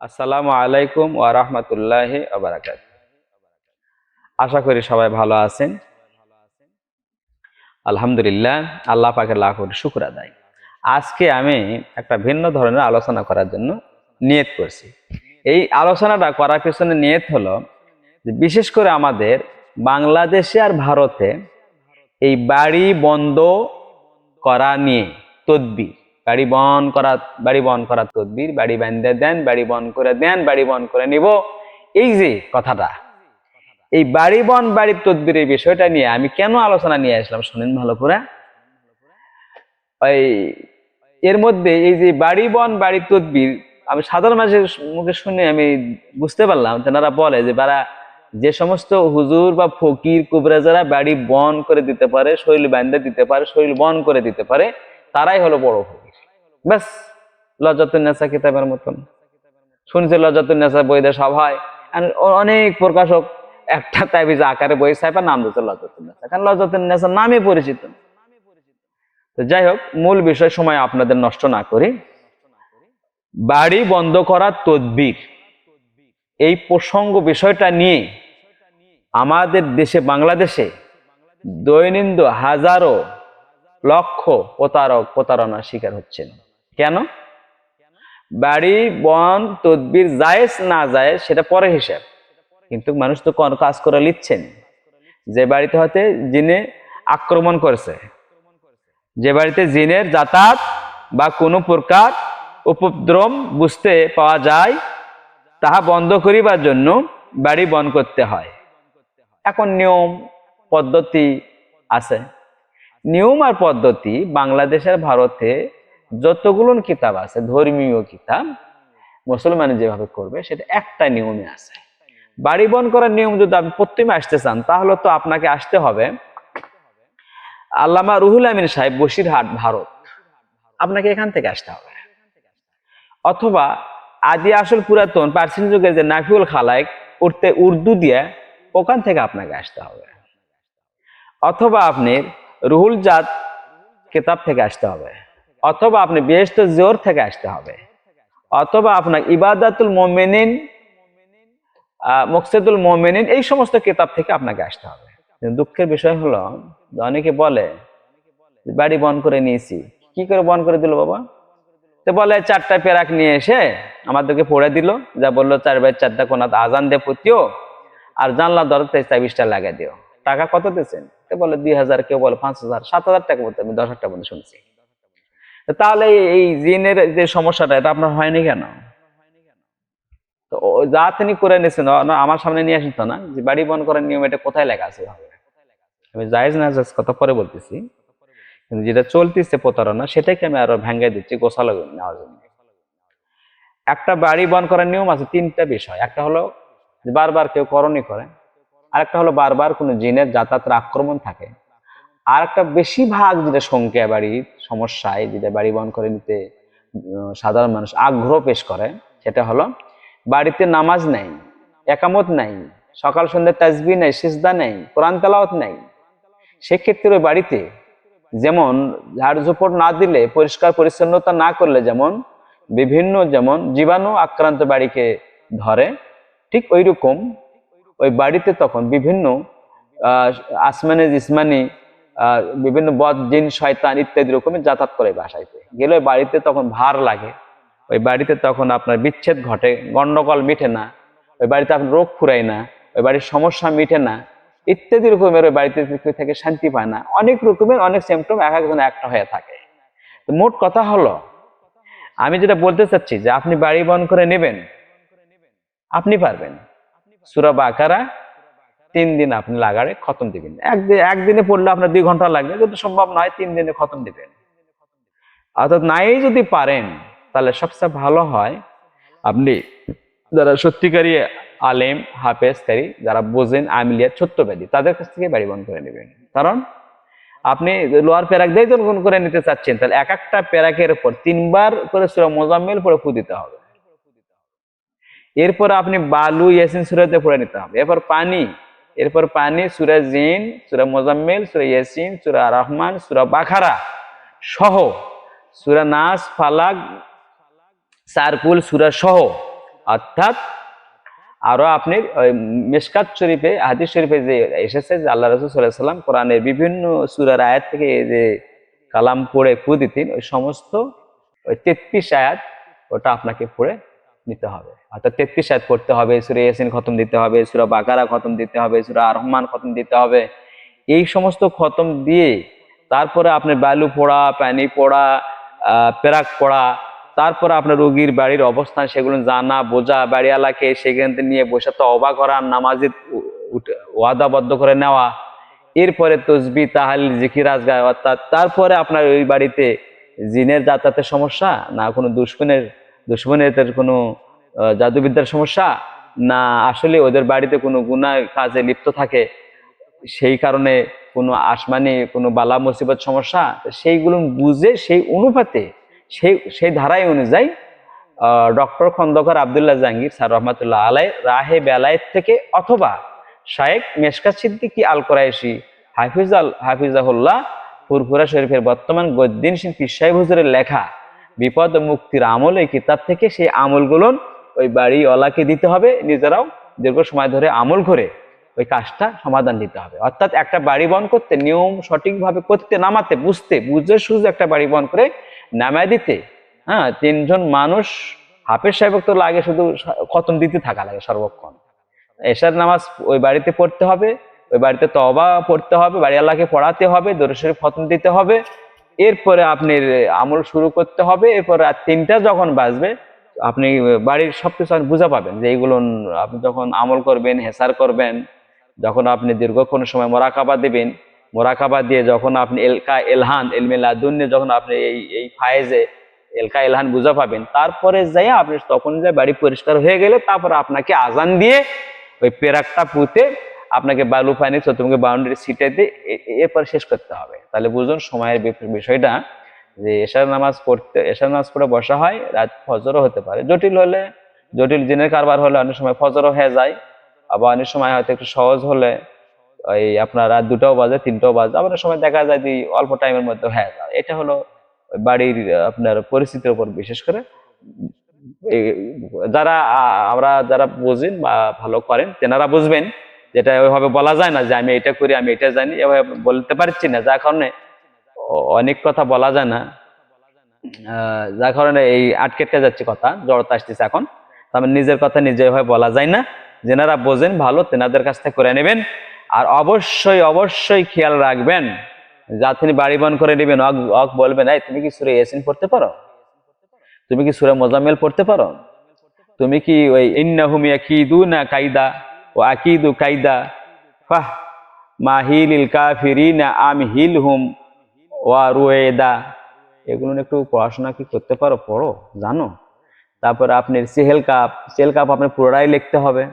আসসালামু আলাইকুম ওয়া রাহমাতুল্লাহি আশা করি সবাই ভালো আছেন। আলহামদুলিল্লাহ, আল্লাহ পাকের লাখ শুকর আদায়। আজকে আমি একটা ভিন্ন ধরনের আলোচনা করার জন্য নিয়ত করছি। এই আলোচনাটা করার পেছনে নিয়ত হলো বিশেষ করে আমাদের বাংলাদেশে আর ভারতে এই বাড়ি বন্ধ করা নিয়ে তদবির। বাড়ি বন করা, বাড়ি বন করা তদবির, বাড়ি বান্ধে দেন, বাড়ি বন করে দেন, বাড়ি বন করে নিব। এই যে কথাটা, এই বাড়ি বন বাড়ির তদবিরের বিষয়টা নিয়ে আমি কেন আলোচনা নিয়ে আসলাম শুনেন ভালো করে। ওই এর মধ্যে এই যে বাড়ি বন বাড়ির তদবির, আমি সাধারণ মানুষের মুখে শুনে আমি বুঝতে পারলাম, তেনারা বলে যে বারা যে সমস্ত হুজুর বা ফকির কুবরাজারা বাড়ি বন করে দিতে পারে, শৈল বান্ধে দিতে পারে, শৈল বন করে দিতে পারে, তারাই হলো বড় ফকির। ব্যাস লজ্জাতুন্নেসা কিতাবের মতন। শুনছি লজ্জাতুন্নেসা বইদের সব হয়। আর অনেক প্রকাশক একটা তাইবিজ আকারে বই সাহেবের নাম দিচ্ছে লজ্জাতুন্নেসা কারণ লজ্জাতুন্নেসা নামে পরিচিত। তো যাই হোক, মূল বিষয় সময় আপনাদের নষ্ট না করি। বাড়ি বন্ধ করার তদবির। এই প্রসঙ্গ বিষয়টা নিয়ে আমাদের দেশে, বাংলাদেশে দৈনন্দিন হাজারো লক্ষ প্রতারক, প্রতারণার শিকার হচ্ছেন। কেন? বাড়ি, বন, তদবির জায়েজ না যায় সেটা পরে হিসাব। কিন্তু মানুষ তো কাজ করে লিখছেন। যে বাড়িতে হয়তো জিনে আক্রমণ করেছে। যে বাড়িতে জিনের যাতায়াত বা কোনো প্রকার উপদ্রব বুঝতে পাওয়া যায়, তাহা বন্ধ করিবার জন্য বাড়ি বন্ধ করতে হয়। এখন নিয়ম, পদ্ধতি আছে। নিয়ম আর পদ্ধতি বাংলাদেশের ভারতে যতগুলো কিতাব আছে, ধর্মীয় কিতাব মুসলমান যেভাবে করবে, সেটা একটা নিয়মে আছে। বাড়ি বন করার নিয়ম যদি আপনি প্রথমে আসতে চান, তাহলে তো আপনাকে আসতে হবে আল্লামা রুহুল আমিন সাহেব, বসিরহাট, ভারত। আপনাকে এখান থেকে আসতে হবে। অথবা আদি আসল পুরাতন পার্সিয়ান যুগের যে নাফিউল খালাইক উঠতে উর্দু দিয়ে ওখান থেকে আপনাকে আসতে হবে। অথবা আপনি রুহুল জাত কিতাব থেকে আসতে হবে। অথবা আপনি বেহেস্ত জোর থেকে আসতে হবে। অথবা আপনার ইবাদাতুল মোমেনিন মকসেদুল মোমেনিন, এই সমস্ত কিতাব থেকে আপনাকে আসতে হবে। দুঃখের বিষয় হলো অনেকে বলে, বাড়ি বন করে নিয়েছি। কি করে বন করে দিল বাবা? তো বলে, চারটা পেরাক নিয়ে এসে আমাদেরকে পড়ে দিল। যা বলল, চার বাই চারটা কোনা আজান দে পুতিও, আর জানলা দরজা তেইশ চাবিশটা লাগিয়ে দিও। টাকা কত দিয়েছেন? তো বলে, দুই হাজার কেউ বলে পাঁচ হাজার, সাত হাজার টাকা বলতে আমি দশ হাজার টাকা পর্যন্ত শুনছি। তাহলে এই- জিনের যে সমস্যাটা, এটা আপনার হয়নি কেন? তো যা তিনি করে নিয়েছেন আমার সামনে নিয়ে আসেন তো না, যে বাড়ি বন করার নিয়ম এটা কোথায় লেখা আছে? আমি জায়েজ না, জায়েজ কথা পরে বলতেছি। কিন্তু যেটা চলতেছে প্রতারণা, সেটাকে আমি আরও ভেঙে দিচ্ছি গোসালো নেওয়ার জন্য। একটা বাড়ি বন করার নিয়ম আছে, তিনটা বিষয়। একটা হলো বারবার কেউ করণী করে আর একটা হলো বারবার কোনো জিনের যাতায়াতের আক্রমণ থাকে। আর একটা বেশিরভাগ যেটা সংখ্যা বাড়ির সমস্যায় যেটা বাড়ি বন করে নিতে সাধারণ মানুষ আগ্রহ পেশ করে, সেটা হলো বাড়িতে নামাজ নেই, একামত নাই, সকাল সন্ধ্যে তাজবি নেই, সিজদা নেই, কোরআন তেলাওয়াত নেই। সেক্ষেত্রে ওই বাড়িতে যেমন ঝাড় ঝোপড় না দিলে, পরিষ্কার পরিচ্ছন্নতা না করলে যেমন বিভিন্ন যেমন জীবাণু আক্রান্ত বাড়িকে ধরে, ঠিক ওই রকম ওই বাড়িতে তখন বিভিন্ন আসমানে জিসমানি বিভিন্ন বদ, জিন, শয়তান ইত্যাদি রকমের যাতায়াত করে বাসাইতে গেলে বাড়িতে তখন ভার লাগে। ওই বাড়িতে তখন আপনার বিচ্ছেদ ঘটে গন্ডগোল মিটে না। ওই বাড়িতে আপনার রোগ ফুরায় না। ওই বাড়ির সমস্যা মিটে না। ইত্যাদি রকমের ওই বাড়িতে থেকে শান্তি পায় না। অনেক রকমের অনেক সিমটম এক একজন একটা হয়ে থাকে। তো মোট কথা হলো, আমি যেটা বলতে চাচ্ছি যে আপনি বাড়ি বন করে নেবেন, আপনি পারবেন। সুরা বাকারা তিন দিন আপনি লাগারে খতম দিবেন। একদিন একদিনে পড়লে আপনার দুই ঘণ্টা লাগবে, কিন্তু সম্ভব নয় তিন দিনে খতম দিবেন। অর্থাৎ নাই যদি পারেন, তাহলে সবচেয়ে ভালো হয় আপনি যারা সত্যিকারী আলেম, হাফেজকারী, যারা বোঝেন আমিলিয়া ছোট্ট ব্যাধি, তাদের কাছ থেকে বাড়ি বন্ধ করে নেবেন। কারণ আপনি লোয়ার প্যারাক দিয়ে যখন করে নিতে চাচ্ছেন, তাহলে এক একটা প্যারাকের উপর তিনবার করে সুরা মোজাম্মেল পরে ফু দিতে হবে। এরপর আপনি বালু, ইয়াসিন সুরাতে পড়ে নিতে হবে। এরপর পানি এরপর পানি, সুরা জিন, সুরা মোজাম্মেল, সুরা ইয়াসিন, সুরা রহমান, সুরা বাখারা সহ সুরা নাস, ফালাক, সারকুল, সুরা সহ। অর্থাৎ আরও আপনি ওই মিসকাত শরীফে, হাদিস শরীফে যে এসেছে যে আল্লাহ রসুল সাল্লাহ সাল্লাম কোরআনের বিভিন্ন সুরার আয়াত থেকে যে কালাম পড়ে ফু দিতেন, ওই সমস্ত ওই তেত্রিশ আয়াত ওটা আপনাকে পড়ে নিতে হবে। অর্থাৎ তেত্রিশ আয়াত পড়তে হবে, সুরে ইয়াসিন খতম দিতে হবে, সুরা বাকারা খতম দিতে হবে, সুরা রহমান খতম দিতে হবে। এই সমস্ত খতম দিয়ে তারপরে আপনার বালু পোড়া, পানি পোড়া পেরাক পোড়া, তারপরে আপনার রোগীর বাড়ির অবস্থান সেগুলো জানা, বোঝা বাড়িওয়ালাকে সেখান থেকে নিয়ে বসে তো অবা করা, নামাজে ওয়াদাবদ্ধ করে নেওয়া, এরপরে তসবি তাহাল জিকির, আজগায়, অর্থাৎ তারপরে আপনার ওই বাড়িতে জিনের যাতায়াতের সমস্যা না কোনো দুশ্মনের দুশ্মনের কোনো আহ, জাদুবিদ্যার সমস্যা? না আসলে ওদের বাড়িতে কোনো গুনাহ কাজে লিপ্ত থাকে সেই কারণে কোনো আসমানি কোনো বালা মুসিবত সমস্যা? সেইগুলো বুঝে সেই অনুপাতে সেই সেই ধারায় অনুযায়ী ডক্টর খন্দকার আবদুল্লাহ জাহাঙ্গীর স্যার রহমতুল্লাহ আলাই রাহে বেলায়েত থেকে অথবা শায়েক মেশকা সিদ্দিকী আল কোরাইশি হাফিজ আল হাফিজাহুল্লাহ ফুরফুরা শরীফের বর্তমান গদ্দিন সিং পিসাই হুজুরের লেখা বিপদ ও মুক্তির আমল এই কিতাব থেকে সেই আমলগুলো ওই বাড়িওয়ালাকে দিতে হবে? নিজেরাও দীর্ঘ সময় ধরে আমল করে ওই কাজটা সমাধান দিতে হবে। অর্থাৎ একটা বাড়ি বন করতে, নিয়ম সঠিকভাবে করতে, নামাতে, বুঝতে, বুঝে সুঝে একটা বাড়ি বন করে নামায় দিতে হ্যাঁ তিনজন মানুষ হাফেজ সাহেব তো লাগে শুধু খতম দিতে থাকা লাগে সর্বক্ষণ। এশার নামাজ ওই বাড়িতে পড়তে হবে, ওই বাড়িতে তবা পড়তে হবে বাড়ি আল্লাহকে পড়াতে হবে দরশরীফ খতম দিতে হবে এরপরে আপনি আমল শুরু করতে হবে, এরপরে আর তিনটা যখন বাজবে, আপনি বাড়ির সবকিছু আপনি বুঝা পাবেন যে এইগুলো আপনি যখন আমল করবেন, হেসার করবেন, যখন আপনি দীর্ঘক্ষণ সময় মোরাকাবা দেবেন, মোরাকাবা দিয়ে যখন আপনি এলকা এলহান এলমিলাদুন্নে যখন আপনি এই এই ফায়েজে এলকা এলহান বুঝা পাবেন, তারপরে যাই আপনি তখন যে বাড়ি পরিষ্কার হয়ে গেলে, তারপর আপনাকে আজান দিয়ে ওই পেরাকটা পুঁতে আপনাকে বালু পানি চতুর্মুখী বাউন্ডারি এ- এরপর শেষ করতে হবে। তাহলে বুঝুন সময়ের বিষয়টা যে এশার নামাজ পড়তে, এশার নামাজ পড়ে বসা হয়, রাত ফজরও হতে পারে। জটিল হলে, জটিল দিনের কারবার হলে অনেক সময় ফজরও হয়ে যায়, আবার অনেক সময় হয়তো একটু সহজ হলে ওই আপনার রাত দুটাও বাজে, তিনটাও বাজে, আবার সময় দেখা যায় যে অল্প টাইমের মধ্যে হয়ে যায়। এটা হলো বাড়ির, আপনার পরিস্থিতির উপর বিশেষ করে। যারা আমরা যারা বুঝেন বা ভালো করেন, তেনারা বুঝবেন যেটা ওইভাবে বলা যায় না যে আমি এটা করি, আমি এটা জানি, এভাবে বলতে পারছি না, যার কারণে অনেক কথা বলা যায় না। যার কারণে এই আটকেটকে যাচ্ছে কথা, জড়তা আসতেছে এখন। তার নিজের কথা নিজে এভাবে বলা যায় না। যেনারা বোঝেন ভালো, তেনাদের কাছ থেকে করে নেবেন। আর অবশ্যই অবশ্যই খেয়াল রাখবেন। যা তিনি বাড়ি বন করে নেবেন, অক অক বলবেন, এই, তুমি কি সুরে ইয়াসিন পড়তে পারো? তুমি কি সুরে মোজাম্মেল পড়তে পারো? তুমি কি ওই ইন্নাহুম ইয়াকিদু না কাইদা? ও আকিদু কাইদা, ফাহ মাহিলিল কাফিরিনা আমহিলহুম ওয়া রুয়েদা। এগুলো একটু পড়াশোনা কি করতে পারো? পড়ো, জানো। তারপরে আপনার সেহেল কাপ সেল কাপ আপনার পুরোটাই লিখতে হবে।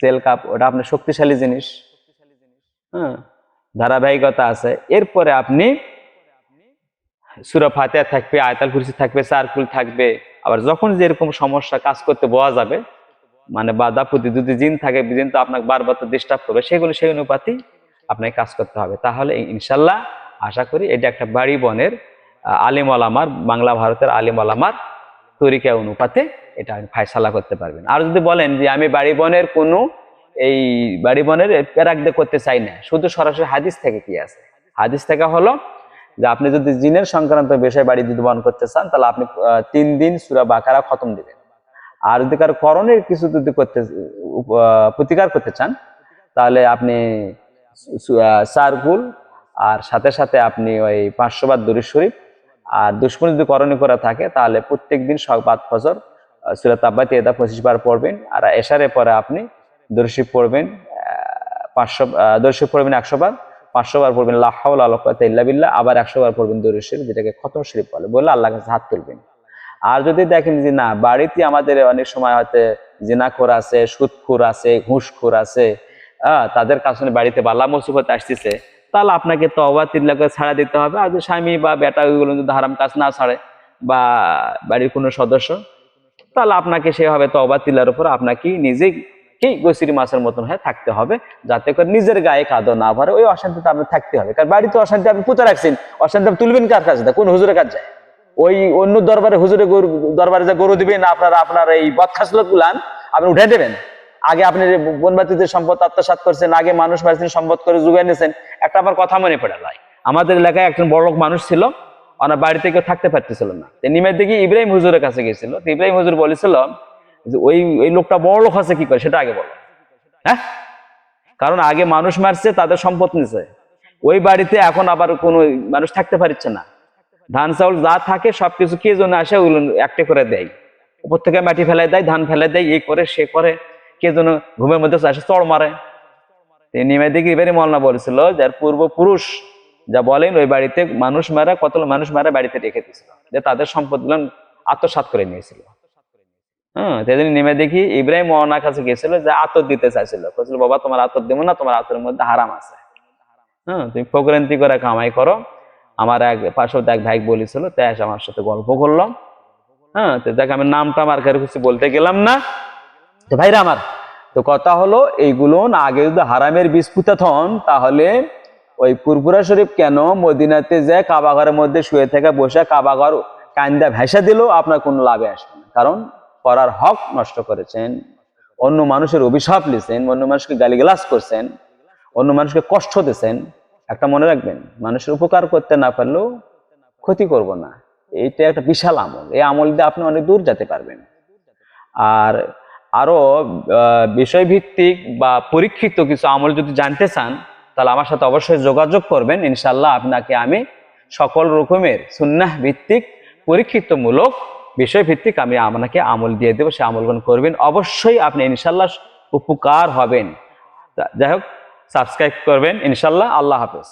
সেল কাপ, ওটা আপনার শক্তিশালী জিনিস। হ্যাঁ ধারাবাহিকতা আছে। এরপরে আপনি সুরা ফাতেহা থাকবে, আয়তাল কুরসি থাকবে, সার্কুল থাকবে। আবার যখন যেরকম সমস্যা কাজ করতে বোয়া যাবে মানে বাধা প্রতি যদি জিন থাকে, জিন তো আপনাকে বারবার তো ডিস্টার্ব করবে, সেগুলো সেই অনুপাতেই আপনাকে কাজ করতে হবে। তাহলে ইনশাল্লাহ আশা করি এটা একটা বাড়ি বনের আলিম আলামার বাংলা ভারতের আলিম আলামার তরিকা অনুপাতে এটা আপনি ফায়সালা করতে পারবেন। আর যদি বলেন যে আমি বাড়ি বনের কোনো এই বাড়ি বনের প্যারাক দিয়ে করতে চাই না, শুধু সরাসরি হাদিস থেকে কি আছে? হাদিস থেকে হলো যে আপনি যদি জিনের সংক্রান্ত বিষয়ে বাড়ি যদি বহন করতে চান, তাহলে আপনি তিন দিন সুরা বাকারা খতম দিবেন। আর যদি কারও করণের কিছু যদি করতে প্রতিকার করতে চান, তাহলে আপনি সারকুল আর সাথে সাথে আপনি ওই পাঁচশো বার দরুদ শরীফ আর দুশ্মন যদি করণীয় করা থাকে, তাহলে প্রত্যেক দিন সকাল ফজর সুরাত আব্বাতি এদা পঁচিশ বার পড়বেন আর এশারে পরে আপনি দর্শিপ পড়বেন পাঁচশো দর্শিপ পড়বেন একশো বার পাঁচশো বার পড়বেন লাহাউল আলকাত ইল্লা বিল্লাহ, আবার একশো বার পড়বেন দরুদ যেটাকে খতম শরীফ বলে। বলে আল্লাহ কাছে হাত তুলবেন। আর যদি দেখেন যে না, বাড়িতে আমাদের অনেক সময় হয়তো জিনাখোর আছে, সুদখোর আছে, ঘুষখোর আছে তাদের কাছে বাড়িতে বালা মুসিবত আসতেছে, তাহলে আপনাকে তবা তিল্লা করে ছাড়া দিতে হবে। আর স্বামী বা বেটা ওইগুলো যদি হারাম কাজ না ছাড়ে বা বাড়ির কোনো সদস্য, তাহলে আপনাকে সেভাবে তবা তিল্লার উপর আপনাকে নিজেই কি গসিরি মাছের মতন হয়ে থাকতে হবে, যাতে করে নিজের গায়ে কাদর না ভরে, ওই অশান্তিতে আপনি থাকতে হবে। কারণ বাড়িতে অশান্তি আপনি পুঁতে রাখছেন? অশান্তি আপনি তুলবেন কার কাছে? কোন হুজুরের কাছে যায়? ওই অন্য দরবারে, হুজুরে গরু, দরবারে যে গরু দিবেন, আপনারা আপনার এই বদখাসলত গুলান আপনি উঠে দেবেন। আগে আপনি বনবাতিদের সম্পদ আত্মসাৎ করছেন, আগে মানুষ মারছেন সম্পদ করে জুগাই নিয়েছেন, একটা আমার কথা মনে পড়ে যায়। আমাদের এলাকায় একজন বড় মানুষ ছিল, ওনার বাড়িতে কেউ থাকতে পারতেছিল না। নিমের দিকে ইব্রাহিম হুজুরের কাছে গেছিল ইব্রাহিম হুজুর বলেছিল যে ওই ওই লোকটা বড় লোক আছে কি করে, সেটা আগে বলো। হ্যাঁ? কারণ আগে মানুষ মারছে, তাদের সম্পদ নিছে। ওই বাড়িতে এখন আবার কোনো মানুষ থাকতে পারছে না। ধান চাউল যা থাকে সবকিছু কে জন্য আসে? ওগুলো একটা করে দেয়। উপর থেকে মাটি ফেলাই দেয়, ধান ফেলাই দেয়, এই করে, সে করে, কে যেন ঘুমের মধ্যে আসে, চড় মারে। নিমে এবারে মলনা বলেছিল যার পূর্বপুরুষ যা বলেন, ওই বাড়িতে মানুষ মারা কত মানুষ মারা বাড়িতে রেখে দিয়েছিল। যে তাদের সম্পদগুলো আত্মসাৎ করে নিয়েছিল। হ্যাঁ নেমে দেখি ইব্রাহিম মোহনার কাছে গেছিল যে, আতর দিতে চাইছিল। বাবা, তোমার আতর দেবো না, তোমার আতরের মধ্যে হারাম আছে। হ্যাঁ তুমি ফকরেন্তি করে কামাই করো আমার এক পার্শ্বতে এক ভাই বলেছিল তাই আমার সাথে গল্প করলাম। হ্যাঁ তো দেখ আমি নামটা আমার কারও কিছু বলতে গেলাম না। তো ভাইরা আমার, তো কথা হলো এইগুলো আগে যদি হারামের বীজ হন তাহলে ওই পুরপুরা শরীফ কেন মদিনাতে যে কাবাঘরের মধ্যে শুয়ে থেকে বসে কাবাঘর কান্দা ভেসা দিলেও আপনার কোনো লাভে আসবে না। কারণ করার হক নষ্ট করেছেন। অন্য মানুষের অভিশাপ লিছেন অন্য মানুষকে গালিগালাজ করছেন, অন্য মানুষকে কষ্ট দিয়েছেন একটা মনে রাখবেন মানুষের উপকার করতে না পারলেও ক্ষতি করব না। এইটা একটা বিশাল আমল। এই আমল দিয়ে আপনি অনেক দূর যেতে পারবেন। আর আরও আহ, বিষয়ভিত্তিক বা পরীক্ষিত কিছু আমল যদি জানতে চান তাহলে আমার সাথে অবশ্যই যোগাযোগ করবেন। ইনশাল্লাহ আপনাকে আমি সকল রকমের সুন্নাহ ভিত্তিক পরীক্ষিতমূলক বিষয় ভিত্তিক আমি আপনাকে আমল দিয়ে দেবো সে আমলগুলো করবেন। অবশ্যই আপনি ইনশাল্লাহ উপকার হবেন। যাই হোক সাবস্ক্রাইব করবেন। ইনশাল্লাহ আল্লাহ হাফেজ।